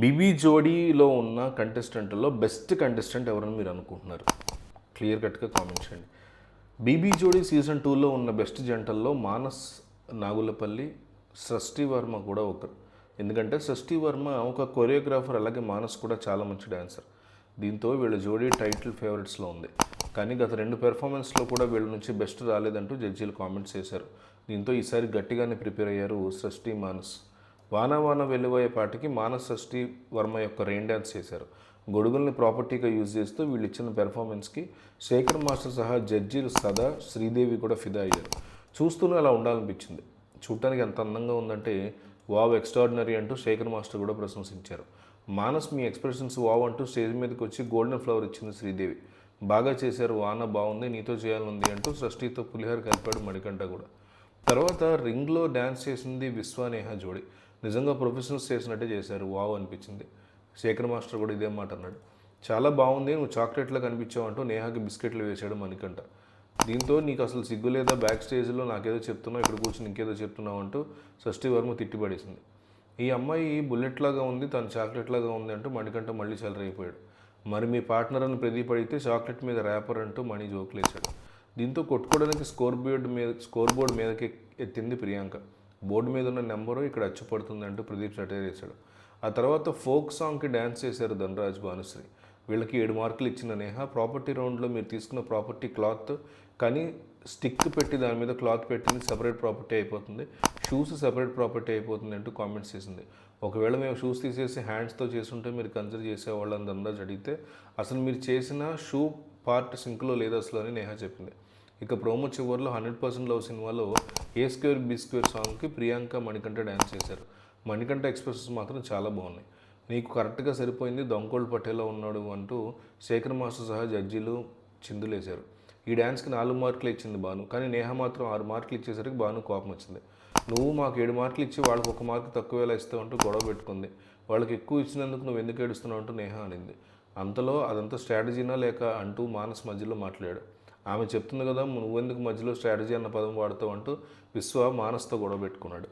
BB జోడీలో ఉన్న కంటెస్టెంట్లో best contestant ఎవరని మీరు అనుకుంటున్నారు? క్లియర్ కట్గా కామెంట్ చేయండి. బీబీ జోడీ సీజన్ టూలో ఉన్న బెస్ట్ జంటల్లో మానస్ నాగులపల్లి సృష్టి వర్మ కూడా ఒకరు. ఎందుకంటే సృష్టి వర్మ ఒక కొరియోగ్రాఫర్ అలాగే మానస్ కూడా చాలా మంచి డాన్సర్ దీంతో వీళ్ళ జోడీ టైటిల్ ఫేవరెట్స్లో ఉంది. కానీ గత రెండు పెర్ఫార్మెన్స్లో కూడా వీళ్ళ నుంచి బెస్ట్ రాలేదంటూ జడ్జీలు కామెంట్స్ చేశారు. దీంతో ఈసారి గట్టిగానే ప్రిపేర్ అయ్యారు సృష్టి మానస్. వాన వాన వెలువయ్యే పాటికి మానస్ వర్మ యొక్క రెయిన్ డ్యాన్స్ చేశారు. గొడుగుల్ని ప్రాపర్టీగా యూజ్ చేస్తూ వీళ్ళు ఇచ్చిన పెర్ఫార్మెన్స్కి శేఖర్ మాస్టర్ సహా జడ్జీలు సదా శ్రీదేవి కూడా ఫిదా అయ్యారు. చూస్తూనే అలా ఉండాలనిపించింది. చూడటానికి ఎంత అందంగా ఉందంటే వావ్ ఎక్స్ట్రాడినరీ అంటూ శేఖర్ మాస్టర్ కూడా ప్రశంసించారు. మానస్ మీ ఎక్స్ప్రెషన్స్ వావ్ అంటూ స్టేజ్ మీదకి వచ్చి గోల్డెన్ ఫ్లవర్ ఇచ్చింది శ్రీదేవి. బాగా చేశారు వాన బాగుంది నీతో చేయాలనుంది అంటూ సృష్టితో పులిహార కలిపాడు మణికంఠ కూడా. తర్వాత రింగ్లో డ్యాన్స్ చేసింది విశ్వానేహ జోడి. నిజంగా ప్రొఫెషనల్స్ చేసినట్టే చేశారు. వావ్ అనిపించింది. శేఖర్ మాస్టర్ కూడా ఇదే మాట అన్నాడు. చాలా బాగుంది. నువ్వు చాక్లెట్లో కనిపించావు అంటూ నేహాకి బిస్కెట్లు వేసాడు మణికంట దీంతో నీకు అసలు సిగ్గు లేదా? బ్యాక్ స్టేజ్లో నాకేదో చెప్తున్నావు ఇక్కడ కూర్చొని ఇంకేదో చెప్తున్నావు అంటూ షష్ఠి వర్మ తిట్టిపడేసింది. ఈ అమ్మాయి బుల్లెట్ లాగా ఉంది తను చాక్లెట్ లాగా ఉంది అంటూ మణికంట మళ్ళీ చెలరైపోయాడు మరి మీ పార్ట్నర్ అని ప్రదీప్ అడిగితే చాక్లెట్ మీద ర్యాపర్ అంటూ మణి జోకులేశాడు. దీంతో కొట్టుకోవడానికి స్కోర్ బోర్డు మీద స్కోర్ బోర్డు మీదకి ఎత్తింది ప్రియాంక. బోర్డు మీద ఉన్న నెంబరు ఇక్కడ అచ్చుపడుతుంది అంటూ ప్రదీప్ సటైర్ వేశాడు ఆ తర్వాత ఫోక్ సాంగ్కి డ్యాన్స్ చేశారు ధనరాజ్ భానుశ్రీ వీళ్ళకి ఏడు మార్కులు ఇచ్చిన నేహ ప్రాపర్టీ రౌండ్లో మీరు తీసుకున్న ప్రాపర్టీ క్లాత్ కానీ స్టిక్ పెట్టి దాని మీద క్లాత్ పెట్టింది సపరేట్ ప్రాపర్టీ అయిపోతుంది. షూస్ సపరేట్ ప్రాపర్టీ అయిపోతుంది అంటూ కామెంట్స్ చేసింది. ఒకవేళ మేము షూస్ తీసేసి హ్యాండ్స్తో చేస్తుంటే మీరు కన్సిడర్ చేసేవాళ్ళని ధనరాజ్ అడిగితే అసలు మీరు చేసిన షూ పార్ట్ సింక్లో లేదు అసలు? అని నేహ చెప్పింది. ఇక ప్రోమో చివరిలో హండ్రెడ్ పర్సెంట్ లవ్ సినిమాలో ఏ స్క్వేర్ బి స్క్వేర్ సాంగ్కి ప్రియాంక మణికంఠ డ్యాన్స్ చేశారు. మణికంఠ ఎక్స్ప్రెషన్స్ మాత్రం చాలా బాగున్నాయి. నీకు కరెక్ట్గా సరిపోయింది దొంకోల్ పటేలో ఉన్నాడు అంటూ శేఖర్ మాస్టర్ సహా జడ్జీలు చిందులేశారు. ఈ డ్యాన్స్కి నాలుగు మార్కులు ఇచ్చింది బాను కానీ నేహ మాత్రం ఆరు మార్కులు ఇచ్చేసరికి బాను కోపం వచ్చింది. నువ్వు మాకు ఏడు మార్కులు ఇచ్చి వాళ్ళకి ఒక మార్కు తక్కువ వేలా ఇస్తావు అంటూ గొడవ పెట్టుకుంది. వాళ్ళకి ఎక్కువ ఇచ్చినందుకు నువ్వు ఎందుకు ఏడుస్తున్నావు అంటూ నేహ అనింది. అంతలో అదంతా స్ట్రాటజీనా లేక అంటూ మానస్ మధ్యలో మాట్లాడాడు. ఆమె చెప్తుంది కదా నువ్వెందుకు మధ్యలో స్ట్రాటజీ అన్న పదం వాడుతావు అంటూ విశ్వ మానస్తో గొడవ పెట్టుకున్నాడు.